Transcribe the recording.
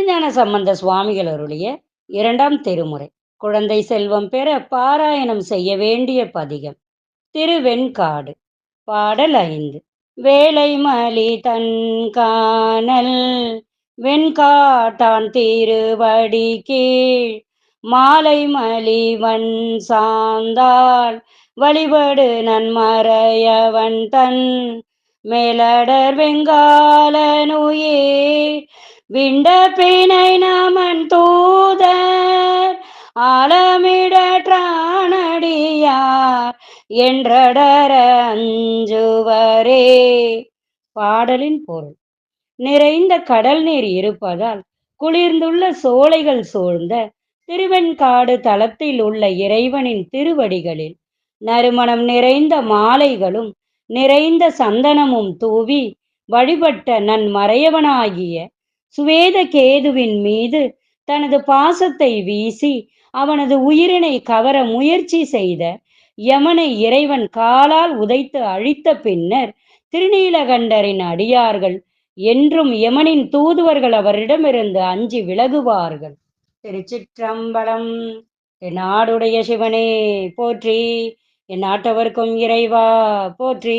திருஞான சம்பந்த சுவாமிகள் அருளிய இரண்டாம் திருமுறை. குழந்தை செல்வம் பெற பாராயணம் செய்ய வேண்டிய பதிகம். திருவெண்காடு. பாடல் ஐந்து. வேலை மலி தன் காணல். வெண்காட்டான் திருவடி கீழ். மாலை மலிவன் சாந்தால் வழிபடு நன்மறையவன் தன். மேலடர் வெங்காலனுயே விண்ட பிணை நமன் தூதர் ஆலமிடற்றானடியார் என்றடர அஞ்சுவரே. பாடலின் பொருள் நிறைந்த கடல் நீர் இருப்பதால் குளிர்ந்துள்ள சோலைகள் சூழ்ந்த திருவெண்காடு தளத்தில் உள்ள இறைவனின் திருவடிகளில் நறுமணம் நிறைந்த மாலைகளும் நிறைந்த சந்தனமும் தூவி வழிபட்ட நன் மறையவனாகிய சுவேத கேதுவின் மீது தனது பாசத்தை வீசி அவனது உயிரினை கவர முயற்சி செய்த யமனை இறைவன் காலால் உதைத்து அழித்த பின்னர் திருநீலகண்டரின் அடியார்கள் என்றும் யமனின் தூதுவர்கள் அவரிடமிருந்து அஞ்சி விலகுவார்கள். திருச்சிற்றம்பலம் என் நாடுடைய சிவனே போற்றி என் நாட்டவர்க்கும் இறைவா போற்றி.